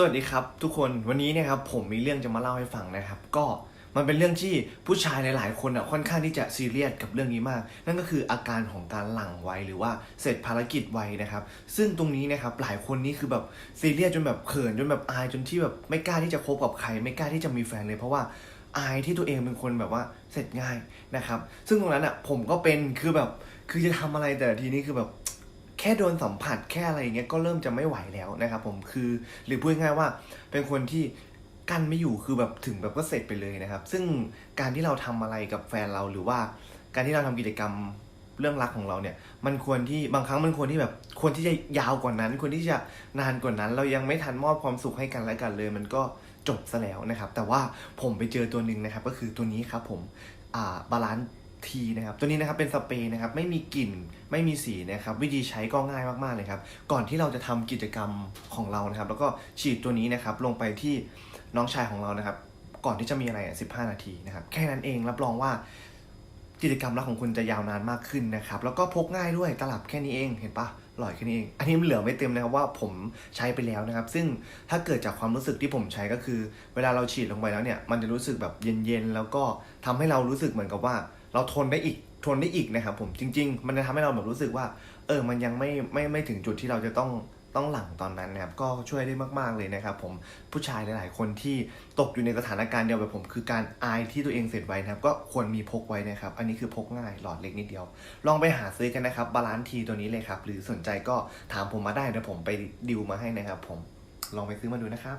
สวัสดีครับทุกคนวันนี้เนี่ยครับผมมีเรื่องจะมาเล่าให้ฟังนะครับ ก็มันเป็นเรื่องที่ผู้ชายหลายๆคนอะค่อนข้างที่จะซีเรียสกับเรื่องนี้มาก นั่นก็คืออาการของการหลังไวหรือว่าเสร็จภารกิจไวนะครับ ซึ่งตรงนี้นะครับหลายคนนี่คือแบบซีเรียสจนแบบเขินจนแบบอายจนที่แบบไม่กล้าที่จะคบกับใคร ไม่กล้าที่จะมีแฟนเลยเพราะว่าอายที่ตัวเองเป็นคนแบบว่าเสร็จง่ายนะครับ ซึ่งตรงนั้นอะผมก็เป็นคือแบบคือจะทำอะไรแต่ทีนี้คือแบบ แค่โดนสัมผัสแค่อะไรอย่างเงี้ยก็เริ่มจะไม่ไหวแล้วนะครับผมคือหรือพูดง่ายๆว่าเป็นคนที่กั้นไม่อยู่คือแบบถึงแบบก็เสร็จไปเลยนะครับ ซึ่งการที่เราทำอะไรกับแฟนเราหรือว่า การที่เราทำกิจกรรมเรื่องรักของเราเนี่ย มันควรที่บางครั้งมันควรที่แบบควรที่จะยาวกว่านั้น ควรที่จะนานกว่านั้น เรายังไม่ทันมอบความสุขให้กันและกันเลย มันก็จบซะแล้วนะครับ แต่ว่าผมไปเจอตัวหนึ่งนะครับ ก็คือตัวนี้ครับผมอ่าบาลานซ์ ทีนะครับตัวนี้นะครับเป็นสเปรย์นะครับไม่มีกลิ่นไม่มีสีนะครับวิธีใช้ก็ง่ายมากๆเลยครับก่อนที่เราจะทำกิจกรรมของเรานะครับ แล้วก็ฉีดตัวนี้นะครับลงไปที่น้องชายของเรานะครับ ก่อนที่จะมีอะไรอะ15 นาทีนะครับแค่นั้นเองรับรองว่ากิจกรรมรักของคุณจะยาวนานมากขึ้นนะครับ แล้วก็พกง่ายด้วยตลับแค่นี้เองเห็นปะหลอยแค่นี้เอง อันนี้มันเหลือไม่เต็มนะครับว่าผมใช้ไปแล้วนะครับ ซึ่งถ้าเกิดจากความรู้สึกที่ผมใช้ก็คือ เวลาเราฉีดลงไปแล้วเนี่ย มันจะรู้สึกแบบเย็นๆ แล้วก็ทำให้เรารู้สึกเหมือนกับว่า เราทนได้อีกทนได้อีกนะครับผมจริง ๆ มันจะทำให้เราแบบรู้สึกว่า เออมันยังไม่ไม่ไม่ถึงจุดที่เราจะต้องต้องหลังตอนนั้นนะครับก็ช่วยได้มาก ๆ เลยนะครับผมผู้ชายหลาย ๆ คนที่ตกอยู่ในสถานการณ์เดียวกับผม คือการอายที่ตัวเองเสร็จไว้นะครับ ก็ควรมีพกไว้นะครับ อันนี้คือพกง่ายหลอดเล็กนิดเดียว ลองไปหาซื้อกันนะครับบาลานซ์ทีตัวนี้เลยครับ หรือสนใจก็ถามผมมาได้เดี๋ยวผมไปดิวมาให้นะครับผมลองไปซื้อมาดูนะครับ